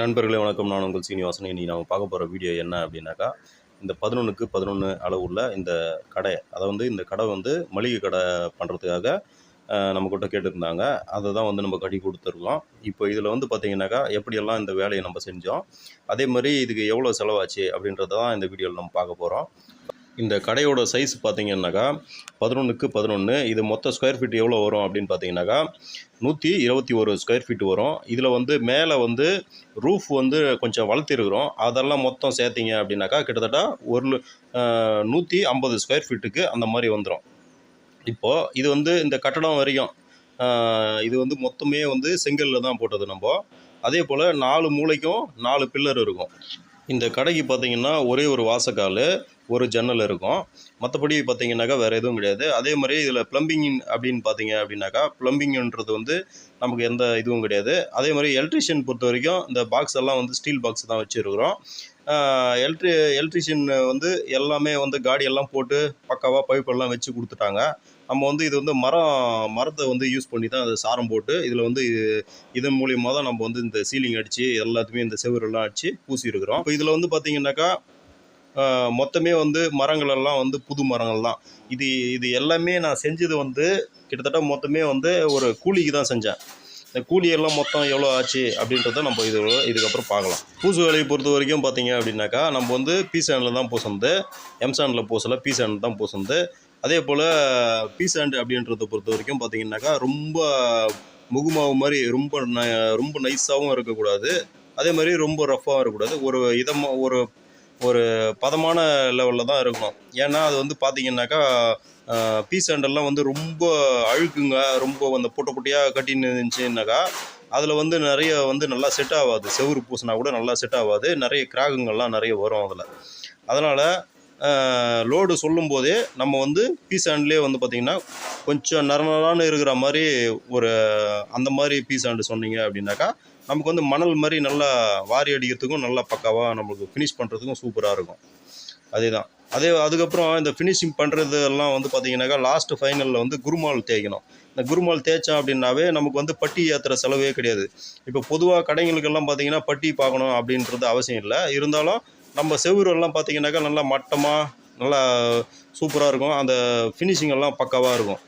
நண்பர்களே வணக்கம். நான் உங்கள் சீனிவாசன். இனி நம்ம பார்க்க போகிற வீடியோ என்ன அப்படின்னாக்கா இந்த பதினொன்றுக்கு பதினொன்று அளவுள்ள இந்த கடை அதை வந்து இந்த கடை வந்து மளிகை கடை பண்ணுறதுக்காக நம்மக்கிட்ட கேட்டிருந்தாங்க. அதை தான் வந்து நம்ம கட்டி கொடுத்துருக்கோம். இப்போ இதில் வந்து பார்த்திங்கனாக்கா எப்படியெல்லாம் இந்த வேலையை நம்ம செஞ்சோம் அதே மாதிரி இதுக்கு எவ்வளோ செலவாச்சு அப்படின்றத தான் இந்த வீடியோவில் நம்ம பார்க்க போகிறோம் இந்த கடையோட சைஸ் பார்த்தீங்கன்னாக்கா பதினொன்றுக்கு பதினொன்று இது மொத்த ஸ்கொயர் ஃபீட் எவ்வளோ வரும் அப்படின்னு பார்த்தீங்கன்னாக்கா நூற்றி இருபத்தி ஒரு ஸ்கொயர் ஃபீட் வரும். இதில் வந்து மேலே வந்து ரூஃப் வந்து கொஞ்சம் வளர்த்திருக்கிறோம். அதெல்லாம் மொத்தம் சேர்த்திங்க அப்படின்னாக்கா கிட்டத்தட்ட ஒரு நூற்றி ஐம்பது ஸ்கொயர் ஃபீட்டுக்கு அந்த மாதிரி வந்துடும் இப்போது இது வந்து இந்த கட்டடம் வரைக்கும் இது வந்து மொத்தமே வந்து செங்கல்ல தான் போட்டது நம்ம. அதே போல் நாலு மூலைக்கும் நாலு பில்லர் இருக்கும். இந்த கடைக்கு பார்த்தீங்கன்னா ஒரே ஒரு வாசக்கால் ஒரு ஜன்னல் இருக்கும். மற்றபடி பார்த்திங்கனாக்கா வேறு எதுவும் கிடையாது. அதே மாதிரி இதில் ப்ளம்பிங் அப்படின்னு பார்த்தீங்க அப்படின்னாக்கா ப்ளம்பிங்ன்றது வந்து நமக்கு எந்த இதுவும் கிடையாது. அதே மாதிரி எலக்ட்ரிஷியன் பொறுத்த வரைக்கும் இந்த பாக்ஸ் எல்லாம் வந்து ஸ்டீல் பாக்ஸ் தான் வச்சுருக்குறோம். எலக்ட்ரி எலக்ட்ரிஷியன் வந்து எல்லாமே வந்து காடி எல்லாம் போட்டு பக்காவாக பைப்பெல்லாம் வச்சு கொடுத்துட்டாங்க. நம்ம வந்து இது வந்து மரம் மரத்தை வந்து யூஸ் பண்ணி தான் அதை சாரம் போட்டு இதில் வந்து இதன் மூலியமாக தான் நம்ம வந்து இந்த சீலிங் அடித்து எல்லாத்துமே இந்த செவரெல்லாம் அடித்து பூசியிருக்கிறோம். இப்போ இதில் வந்து பார்த்திங்கனாக்கா மொத்தமே வந்து மரங்கள் எல்லாம் வந்து புது மரங்கள் தான் இது இது எல்லாமே நான் செஞ்சது வந்து கிட்டத்தட்ட மொத்தமே வந்து ஒரு கூலிக்கு தான் செஞ்சேன். இந்த கூலியெல்லாம் மொத்தம் எவ்வளோ ஆச்சு அப்படின்றத நம்ம இது இதுக்கப்புறம் பார்க்கலாம். பூசு வேலையை பொறுத்த வரைக்கும் பார்த்தீங்க அப்படின்னாக்கா நம்ம வந்து பி சேனில் தான் பூசந்து எம் சேனில் பூசலை பி சேனில் தான் பூசந்து அதே போல் பி அப்படின்றத பொறுத்த வரைக்கும் பார்த்தீங்கன்னாக்கா ரொம்ப முகுமாவு மாதிரி ரொம்ப ந ரொம்ப நைஸாகவும் இருக்கக்கூடாது. அதே மாதிரி ரொம்ப ரஃப்பாகவும் இருக்கக்கூடாது. ஒரு இதமாக ஒரு ஒரு பதமான லெவலில் தான் இருக்கணும். ஏன்னா அது வந்து பார்த்தீங்கன்னாக்கா பீஸ் சாண்டெல்லாம் வந்து ரொம்ப அழுக்குங்க. ரொம்ப அந்த பொட்டை பொட்டியாக கட்டின்னு இருந்துச்சுனாக்கா அதில் வந்து நிறைய வந்து நல்லா செட் ஆகாது. செவுரு பூசினா கூட நல்லா செட் ஆகாது. நிறைய கிராகுங்கள்லாம் நிறைய வரும் அதில். அதனால் லோடு சொல்லும்போதே நம்ம வந்து பீஸ் சாண்ட்லேயே வந்து பார்த்திங்கன்னா கொஞ்சம் நரநரான்னு இருக்கிற மாதிரி ஒரு அந்த மாதிரி பீஸ் ஹேண்டு சொன்னீங்க அப்படின்னாக்கா நமக்கு வந்து மணல் மாதிரி நல்லா வாரி அடிக்கிறதுக்கும் நல்லா பக்காவாக நம்மளுக்கு ஃபினிஷ் பண்ணுறதுக்கும் சூப்பராக இருக்கும். அதே தான் அதே அதுக்கப்புறம் இந்த ஃபினிஷிங் பண்ணுறது எல்லாம் வந்து பார்த்தீங்கன்னாக்கா லாஸ்ட் ஃபைனலில் வந்து குருமால் தேய்க்கணும். இந்த குருமால் தேய்ச்சோம் அப்படின்னாவே நமக்கு வந்து பட்டி ஏற்றுற செலவே கிடையாது. இப்போ பொதுவாக கடைங்களுக்கெல்லாம் பார்த்தீங்கன்னா பட்டி பார்க்கணும் அப்படின்றது அவசியம் இல்லை. இருந்தாலும் நம்ம செவ்வரெல்லாம் பார்த்தீங்கன்னாக்கா நல்லா மட்டமாக நல்லா சூப்பராக இருக்கும். அந்த ஃபினிஷிங் எல்லாம் பக்காவாக இருக்கும்.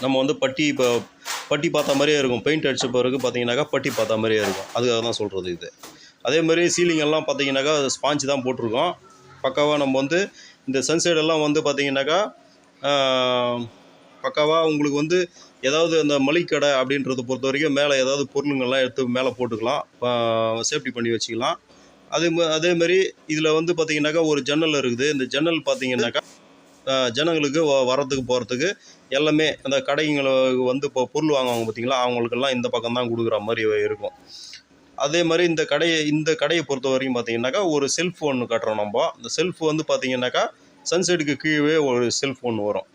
நம்ம வந்து பட்டி இப்போ பட்டி பார்த்த மாதிரியே இருக்கும். பெயிண்ட் அடித்த பிறகு பார்த்தீங்கன்னாக்கா பட்டி பார்த்த மாதிரியே இருக்கும். அதுக்காக தான் சொல்கிறது இது. அதே மாதிரி சீலிங் எல்லாம் பார்த்தீங்கன்னாக்கா ஸ்பாஞ்சு தான் போட்டிருக்கோம். பக்காவாக நம்ம வந்து இந்த சன்சைடெல்லாம் வந்து பார்த்தீங்கன்னாக்கா பக்காவாக உங்களுக்கு வந்து ஏதாவது அந்த மளிகை கடை அப்படின்றத பொறுத்த வரைக்கும் மேலே ஏதாவது பொருளுங்கள்லாம் எடுத்து மேலே போட்டுக்கலாம். சேஃப்டி பண்ணி வச்சுக்கலாம். அதே மா- அதே மாதிரி இதில் வந்து பார்த்தீங்கன்னாக்கா ஒரு ஜன்னல் இருக்குது. இந்த ஜன்னல் பார்த்தீங்கன்னாக்கா ஜனங்களுக்கு வ- வரத்துக்கு போகிறதுக்கு எல்லாமே அந்த கடைங்களுக்கு வந்து இப்போ பொருள் வாங்குவாங்க பார்த்தீங்களா? அவங்களுக்கெல்லாம் இந்த பக்கம் தான் கொடுக்குற மாதிரி இருக்கும். அதே மாதிரி இந்த கடையை இந்த கடையை பொறுத்த வரைக்கும் பார்த்தீங்கன்னாக்கா ஒரு செல்ஃப் ஒன்று கட்டுறோம் நம்ம. அந்த செல்ஃப் வந்து பார்த்திங்கனாக்கா சன்செட்டுக்கு கீழே ஒரு செல்ஃப் ஒன்று வரும்.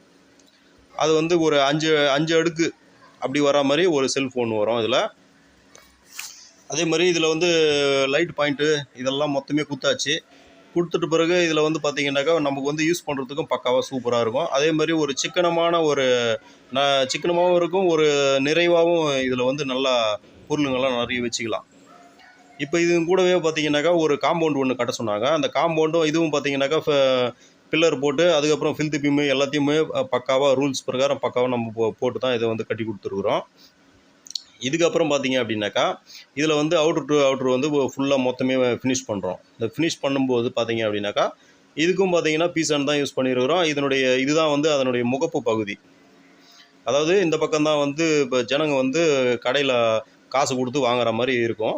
அது வந்து ஒரு அஞ்சு அஞ்சு அடுக்கு அப்படி வர மாதிரி ஒரு செல்ஃபோன் வரும் இதில் அதே மாதிரி இதில் வந்து லைட் பாயிண்ட்டு இதெல்லாம் மொத்தமே குத்தாச்சு. கொடுத்துட்ட பிறகு இதில் வந்து பார்த்தீங்கன்னாக்கா நமக்கு வந்து யூஸ் பண்ணுறதுக்கும் பக்காவாக சூப்பராக இருக்கும். அதே மாதிரி ஒரு சிக்கனமான ஒரு ந சிக்கனமாகவும் இருக்கும் ஒரு நிறைவாகவும் இதில் வந்து நல்லா பொருளுங்கள்லாம் நிறைய வச்சுக்கலாம். இப்போ இது கூடவே பார்த்தீங்கன்னாக்கா ஒரு காம்பவுண்ட் ஒன்று கட்ட சொன்னாங்க. அந்த காம்பவுண்டும் இதுவும் பார்த்தீங்கன்னாக்கா பில்லர் போட்டு அதுக்கப்புறம் ஃபில்த்து பீமு எல்லாத்தையுமே பக்காவாக ரூல்ஸ் பிரகாரம் பக்காவாக நம்ம போட்டு தான் இதை வந்து கட்டி கொடுத்துருக்குறோம். இதுக்கப்புறம் பார்த்தீங்க அப்படின்னாக்கா இதில் வந்து அவுட்ரு டு அவுட்ரு வந்து ஃபுல்லாக மொத்தமே ஃபினிஷ் பண்ணுறோம் இந்த ஃபினிஷ் பண்ணும்போது பார்த்தீங்க அப்படின்னாக்கா இதுக்கும் பார்த்தீங்கன்னா பீசன் தான் யூஸ் பண்ணியிருக்கிறோம் இதனுடைய இதுதான் வந்து அதனுடைய முகப்பு பகுதி. அதாவது இந்த பக்கம் தான் வந்து இப்போ ஜனங்க வந்து கடையில் காசு கொடுத்து வாங்குற மாதிரி இருக்கும்.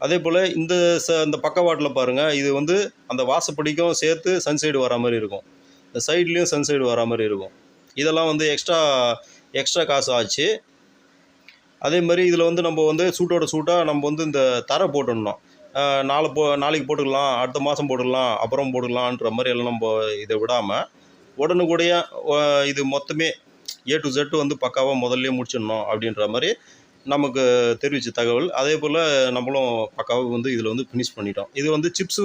அதே போல் இந்த ச இந்த பக்கவாட்டில் பாருங்கள் இது வந்து அந்த வாசப்படிக்கும் சேர்த்து சன்சைடு வர மாதிரி இருக்கும். இந்த சைட்லேயும் சன்சைடு வர மாதிரி இருக்கும். இதெல்லாம் வந்து எக்ஸ்ட்ரா எக்ஸ்ட்ரா காசு ஆச்சு. அதே மாதிரி இதில் வந்து நம்ம வந்து சூட்டோட சூட்டாக நம்ம வந்து இந்த தரை போட்டுடணும். நாளை போ நாளைக்கு போட்டுக்கலாம் அடுத்த மாதம் போட்டுக்கலாம் அப்புறம் போட்டுக்கலான்ற மாதிரி எல்லாம் நம்ம இதை விடாமல் உடனுக்குடைய இது மொத்தமே ஏ டு Z வந்து பக்காவாக முதல்ல முடிச்சிடணும் அப்படின்ற மாதிரி நமக்கு தெரிவித்த தகவல். அதே போல் நம்மளும் பக்காவாக வந்து இதில் வந்து ஃபினிஷ் பண்ணிட்டோம். இது வந்து சிப்ஸு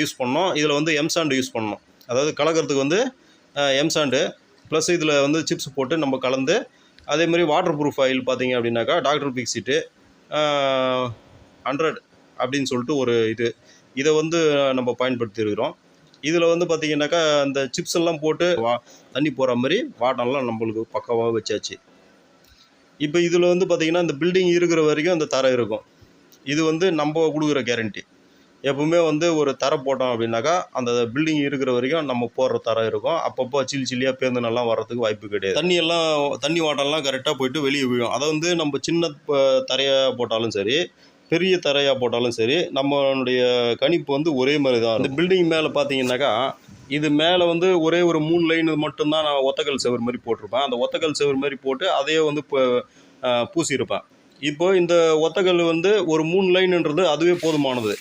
யூஸ் பண்ணோம். இதில் வந்து எம்சாண்டு யூஸ் பண்ணோம். அதாவது கலக்கிறதுக்கு வந்து எம்சாண்டு ப்ளஸ் இதில் வந்து சிப்ஸ் போட்டு நம்ம கலந்து அதே மாதிரி வாட்டர் ப்ரூஃப் ஆயில் பார்த்தீங்க அப்படின்னாக்கா டாக்டர் பிக்ஸிட்டு ஹண்ட்ரட் அப்படின்னு சொல்லிட்டு ஒரு இது. இதை வந்து நம்ம பயன்படுத்தியிருக்கிறோம். இதில் வந்து பார்த்தீங்கன்னாக்கா அந்த சிப்ஸ் எல்லாம் போட்டு வா தண்ணி போகிற மாதிரி வாட்டம்லாம் நம்மளுக்கு பக்காவாக வச்சாச்சு. இப்போ இதில் வந்து பார்த்திங்கன்னா இந்த பில்டிங் இருக்கிற வரைக்கும் அந்த தரை இருக்கும். இது வந்து நம்ம கொடுக்குற கேரண்டி எப்பவுமே வந்து ஒரு தரை போட்டோம் அப்படின்னாக்கா அந்த பில்டிங் இருக்கிற வரைக்கும் நம்ம போடுற தரை இருக்கும். அப்பப்போ சில்லி சில்லியாக பேருந்துனெல்லாம் வர்றதுக்கு வாய்ப்பு கிடையாது. தண்ணி எல்லாம் தண்ணி வாட்டம்லாம் கரெக்டாக போயிட்டு வெளியே விழும் அதை வந்து நம்ம சின்ன தரையாக போட்டாலும் சரி பெரிய தரையாக போட்டாலும் சரி நம்மளுடைய கணிப்பு வந்து ஒரே மாதிரி தான் இந்த பில்டிங் மேலே பார்த்தீங்கன்னாக்கா இது மேலே வந்து ஒரே ஒரு மூணு லைன் மட்டும்தான் நான் ஒத்தக்கல் செவர் மாதிரி போட்டிருப்பேன். அந்த ஒத்தக்கல் செவர் மாதிரி போட்டு அதையே வந்து பூசியிருப்பேன். இப்போ இந்த ஒத்தக்கல் வந்து ஒரு மூணு லைன்ன்றது அதுவே போதுமானது.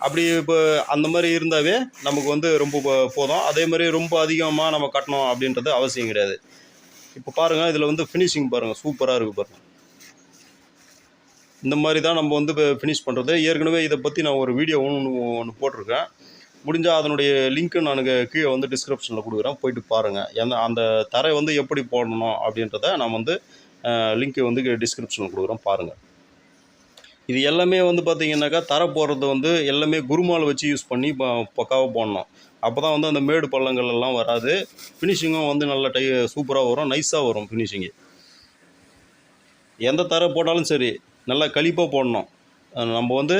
அப்படி இப்போ அந்த மாதிரி இருந்தாவே நமக்கு வந்து ரொம்ப போ- போதும். அதே மாதிரி ரொம்ப அதிகமாக நம்ம கட்டணும் அப்படின்றது அவசியம் கிடையாது. இப்போ பாருங்கள் இதில் வந்து ஃபினிஷிங் பாருங்கள் சூப்பராக இருக்குது பாருங்கள் இந்த மாதிரி தான் நம்ம வந்து ஃபினிஷ் பண்ணுறது ஏற்கனவே இதை பற்றி நான் ஒரு வீடியோ ஒன்று ஒன்று போட்டிருக்கேன். முடிஞ்சால் அதனுடைய லிங்க்கு நான் கீழே வந்து டிஸ்கிரிப்ஷனில் கொடுக்குறேன். போயிட்டு பாருங்கள் எந்த அந்த தரை வந்து எப்படி போடணும் அப்படின்றத நான் வந்து லிங்க்கு வந்து டிஸ்கிரிப்ஷனில் கொடுக்குறேன். பாருங்கள் இது எல்லாமே வந்து பார்த்திங்கனாக்கா தரை போடுறது வந்து எல்லாமே குருமால் வச்சு யூஸ் பண்ணி ப- பக்காவாக போடணும். அப்போ தான் வந்து அந்த மேடு பள்ளங்கள் எல்லாம் வராது. ஃபினிஷிங்கும் வந்து நல்ல டை சூப்பராக வரும். நைஸாக வரும் ஃபினிஷிங்கு எந்த தரை போட்டாலும் சரி நல்லா கழிப்பாக போடணும். நம்ம வந்து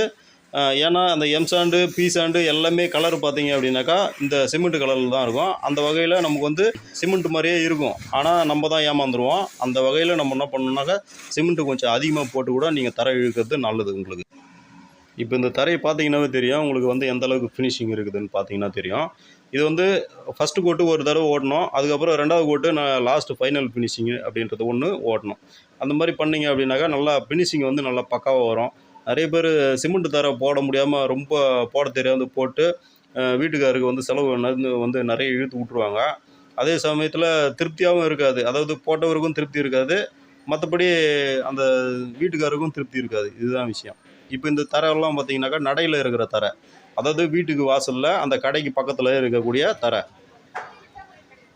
ஏன்னா அந்த எம் சாண்டு பி சாண்டு எல்லாமே கலர் பார்த்தீங்க அப்படின்னாக்கா இந்த சிமெண்ட் கலரில் தான் இருக்கும். அந்த வகையில் நமக்கு வந்து சிமெண்ட் மாதிரியே இருக்கும். ஆனால் நம்ம தான் ஏமாந்துருவோம். அந்த வகையில் நம்ம என்ன பண்ணணுன்னாக்கா சிமெண்ட்டு கொஞ்சம் அதிகமாக போட்டு கூட நீங்கள் தரை இழுக்கிறது நல்லது உங்களுக்கு. இப்போ இந்த தரையை பார்த்தீங்கன்னாவே தெரியும். உங்களுக்கு வந்து எந்த அளவுக்கு ஃபினிஷிங் இருக்குதுன்னு பார்த்தீங்கன்னா தெரியும். இது வந்து ஃபஸ்ட்டு கோட்டு ஒரு தடவை ஓட்டணும். அதுக்கப்புறம் ரெண்டாவது கோட்டு நான் லாஸ்ட்டு ஃபைனல் ஃபினிஷிங் அப்படின்றது ஒன்று ஓட்டணும். அந்த மாதிரி பண்ணிங்க அப்படின்னாக்கா நல்லா ஃபினிஷிங் வந்து நல்லா பக்காவாக வரும். நிறைய பேர் சிமெண்ட் தரை போட முடியாமல் ரொம்ப போட தெரியாது போட்டு வீட்டுக்காருக்கு வந்து செலவு வந்து நிறைய இழுத்து விட்ருவாங்க அதே சமயத்தில் திருப்தியாகவும் இருக்காது. அதாவது போட்டவருக்கும் திருப்தி இருக்காது. மற்றபடி அந்த வீட்டுக்காருக்கும் திருப்தி இருக்காது. இதுதான் விஷயம். இப்போ இந்த தரையெல்லாம் பார்த்தீங்கன்னாக்கா நடையில் இருக்கிற தரை. அதாவது வீட்டுக்கு வாசலில் அந்த கடைக்கு பக்கத்தில் இருக்கக்கூடிய தரை.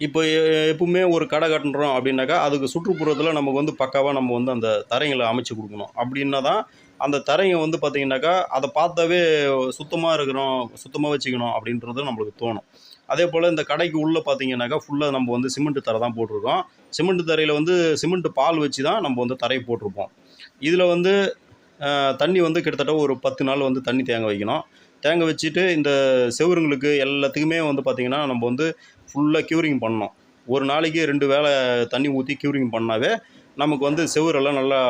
இப்போ எப்பவுமே ஒரு கடை கட்டுறோம் அப்படின்னாக்கா அதுக்கு சுற்றுப்புறத்தில் நமக்கு வந்து பக்காவாக நம்ம வந்து அந்த தரைங்களை அமைச்சு கொடுக்கணும். அப்படின்னா தான் அந்த தரையை வந்து பார்த்திங்கனாக்கா அதை பார்த்தாவே சுத்தமாக இருக்கிறோம் சுத்தமாக வச்சுக்கணும் அப்படின்றது நம்மளுக்கு தோணும். அதே போல் இந்த கடைக்கு உள்ளே பார்த்தீங்கன்னாக்கா ஃபுல்லாக நம்ம வந்து சிமெண்ட் தரை தான் போட்டிருக்கோம். சிமெண்ட் தரையில் வந்து சிமெண்ட் பால் வச்சு தான் நம்ம வந்து தரை போட்டிருப்போம். இதில் வந்து தண்ணி வந்து கிட்டத்தட்ட ஒரு பத்து நாள் வந்து தண்ணி தேங்க வைக்கணும். தேங்க வச்சுட்டு இந்த செவுருங்களுக்கு எல்லாத்துக்குமே வந்து பார்த்திங்கன்னா நம்ம வந்து ஃபுல்லாக க்யூரிங் பண்ணணும். ஒரு நாளைக்கு ரெண்டு வேளை தண்ணி ஊற்றி க்யூரிங் பண்ணாவே நமக்கு வந்து செவுரெல்லாம் நல்லா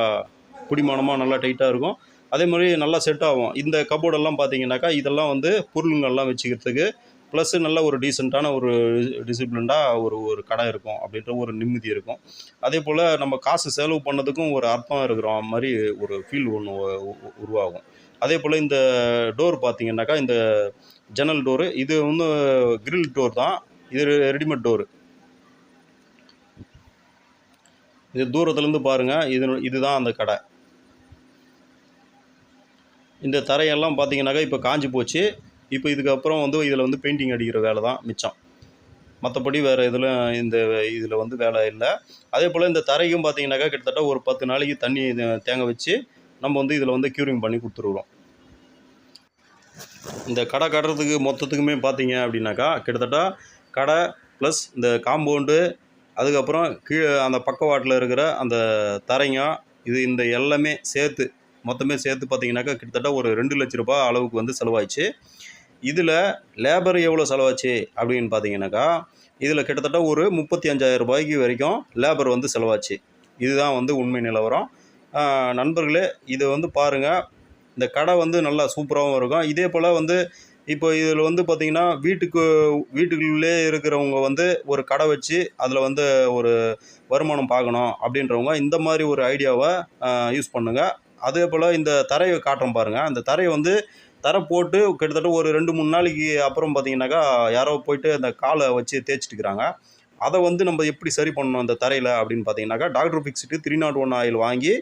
பிடிமானமாக நல்லா டைட்டாக இருக்கும். அதே மாதிரி நல்லா செட் ஆகும். இந்த கபோர்டெல்லாம் பார்த்தீங்கன்னாக்கா இதெல்லாம் வந்து பொருளுங்கள்லாம் வச்சுக்கிறதுக்கு ப்ளஸ் நல்ல ஒரு டீசெண்டான ஒரு டிசிப்ளின்டாக ஒரு ஒரு கடை இருக்கும் அப்படின்ற ஒரு நிம்மதி இருக்கும். அதே போல் நம்ம காசு செலவு பண்ணதுக்கும் ஒரு அர்த்தம் இருக்கிற மாதிரி ஒரு ஃபீல் ஒன்று உருவாகும். அதே போல் இந்த டோர் பார்த்தீங்கன்னாக்கா இந்த ஜன்னல் டோரு இது வந்து கிரில் டோர் தான். இது ரெடிமேட் டோரு இது தூரத்துலேருந்து பாருங்கள் இது இதுதான் அந்த கடை. இந்த தரையெல்லாம் பார்த்தீங்கன்னாக்கா இப்போ காஞ்சி போச்சு. இப்போ இதுக்கப்புறம் வந்து இதில் வந்து பெயிண்டிங் அடிக்கிற வேலை தான் மிச்சம். மற்றபடி வேறு இதில் இந்த இதில் வந்து வேலை இல்லை. அதே போல் இந்த தரைக்கும் பார்த்தீங்கன்னாக்கா கிட்டத்தட்ட ஒரு பத்து நாளைக்கு தண்ணி தேங்க வச்சு நம்ம வந்து இதில் வந்து க்யூரிங் பண்ணி கொடுத்துருவோம் இந்த கடை கட்டுறதுக்கு மொத்தத்துக்குமே பார்த்தீங்க அப்படின்னாக்கா கிட்டத்தட்ட கடை ப்ளஸ் இந்த காம்பவுண்டு அதுக்கப்புறம் கீழே அந்த பக்கவாட்டில் இருக்கிற அந்த தரைங்க இது இந்த எல்லாமே சேர்த்து மொத்தமே சேர்த்து பார்த்தீங்கன்னாக்கா கிட்டத்தட்ட ஒரு ரெண்டு லட்ச ரூபாய் அளவுக்கு வந்து செலவாயிச்சு இதில் லேபர் எவ்வளோ செலவாச்சு அப்படின்னு பார்த்தீங்கன்னாக்கா இதில் கிட்டத்தட்ட ஒரு முப்பத்தி அஞ்சாயிரம் ரூபாய்க்கு வரைக்கும் லேபர் வந்து செலவாச்சு. இதுதான் வந்து உண்மை நிலவரம். நண்பர்களே இதை வந்து பாருங்கள் இந்த கடை வந்து நல்லா சூப்பராகவும் இருக்கும். இதே போல் வந்து இப்போ இதில் வந்து பார்த்திங்கன்னா வீட்டுக்கு வீட்டுக்குள்ளே இருக்கிறவங்க வந்து ஒரு கடை வச்சு அதில் வந்து ஒரு வருமானம் பார்க்கணும் அப்படின்றவங்க இந்த மாதிரி ஒரு ஐடியாவை யூஸ் பண்ணுங்கள் அதே போல் இந்த தரையை காட்டுறோம் பாருங்கள் அந்த தரையை வந்து தரை போட்டு கிட்டத்தட்ட ஒரு ரெண்டு மூணு நாளைக்கு அப்புறம் பார்த்தீங்கன்னாக்கா யாரோ போயிட்டு அந்த காலை வச்சு தேய்ச்சிட்டு இருக்கிறாங்க அதை வந்து நம்ம எப்படி சரி பண்ணணும் அந்த தரையில் அப்படின்னு பார்த்தீங்கன்னாக்கா Dr Fixit three nought one oil வாங்கி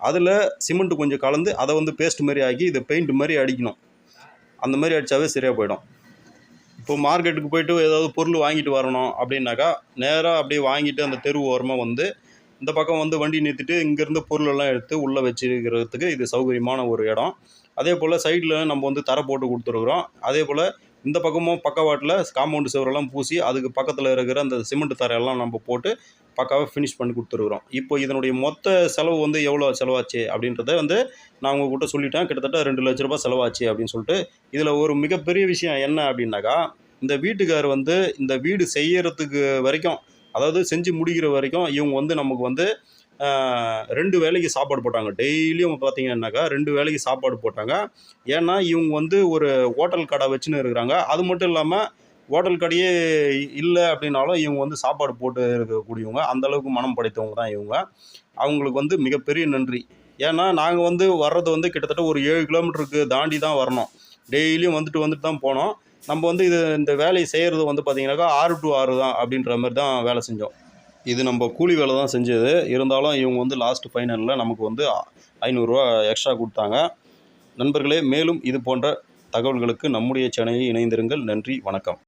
அதில் சிமெண்ட்டு கொஞ்சம் கலந்து அதை வந்து பேஸ்ட் மாதிரி ஆக்கி இதை பெயிண்ட் மாதிரி அடிக்கணும். அந்த மாதிரி அடித்தாவே சரியாக போயிடும். இப்போ மார்க்கெட்டுக்கு போயிட்டு ஏதாவது பொருள் வாங்கிட்டு வரணும் அப்படின்னாக்கா நேராக அப்படியே வாங்கிட்டு அந்த தெரு ஓரமாக வந்து இந்த பக்கம் வந்து வண்டி நிறுத்திட்டு இங்கேருந்து பொருளெல்லாம் எடுத்து உள்ளே வச்சுருக்கிறதுக்கு இது சௌகரியமான ஒரு இடம். அதே போல் சைடில் நம்ம வந்து தரை போட்டு கொடுத்துருக்குறோம். அதே போல் இந்த பக்கமும் பக்கவாட்டில் காம்பவுண்டு சுவரெல்லாம் பூசி அதுக்கு பக்கத்தில் இருக்கிற அந்த சிமெண்ட் தரையெல்லாம் நம்ம போட்டு பக்காவாக ஃபினிஷ் பண்ணி கொடுத்துருக்குறோம். இப்போ இதனுடைய மொத்த செலவு வந்து எவ்வளோ செலவாச்சு அப்படின்றத வந்து நான் உங்ககிட்ட சொல்லிட்டேன். கிட்டத்தட்ட ரெண்டு லட்ச ரூபாய் செலவாச்சு அப்படின்னு சொல்லிட்டு இதில் ஒரு மிகப்பெரிய விஷயம் என்ன அப்படின்னாக்கா இந்த வீட்டுக்கார் வந்து இந்த வீடு செய்யறதுக்கு வரைக்கும் அதாவது செஞ்சு முடிக்கிற வரைக்கும் இவங்க வந்து நமக்கு வந்து ரெண்டு வேலைக்கு சாப்பாடு போட்டாங்க. டெய்லியும் பார்த்தீங்கன்னாக்கா ரெண்டு வேலைக்கு சாப்பாடு போட்டாங்க. ஏன்னா இவங்க வந்து ஒரு ஹோட்டல் கடை வச்சுன்னு இருக்கிறாங்க. அது மட்டும் இல்லாமல் ஹோட்டல் கடையே இல்லை அப்படின்னாலும் இவங்க வந்து சாப்பாடு போட்டு இருக்கக்கூடியவங்க அந்தளவுக்கு மனம் படைத்தவங்க தான் இவங்க. அவங்களுக்கு வந்து மிகப்பெரிய நன்றி. ஏன்னா நாங்கள் வந்து வர்றது வந்து கிட்டத்தட்ட ஒரு ஏழு கிலோமீட்டருக்கு தாண்டி தான் வரணும். டெய்லியும் வந்துட்டு வந்துட்டு தான் போனோம். நம்ம வந்து இது இந்த வேலையை செய்கிறது வந்து பார்த்தீங்கன்னாக்கா ஆறு டு ஆறு தான் அப்படின்ற மாதிரி தான் வேலை செஞ்சோம். இது நம்ம கூலி வேலை தான் செஞ்சது. இருந்தாலும் இவங்க வந்து லாஸ்ட் ஃபைனலில் நமக்கு வந்து ஐநூறுரூவா எக்ஸ்ட்ரா கொடுத்தாங்க. நண்பர்களே மேலும் இது போன்ற தகவல்களுக்கு நம்முடைய சேனலில் இணைந்திருங்கள். நன்றி வணக்கம்.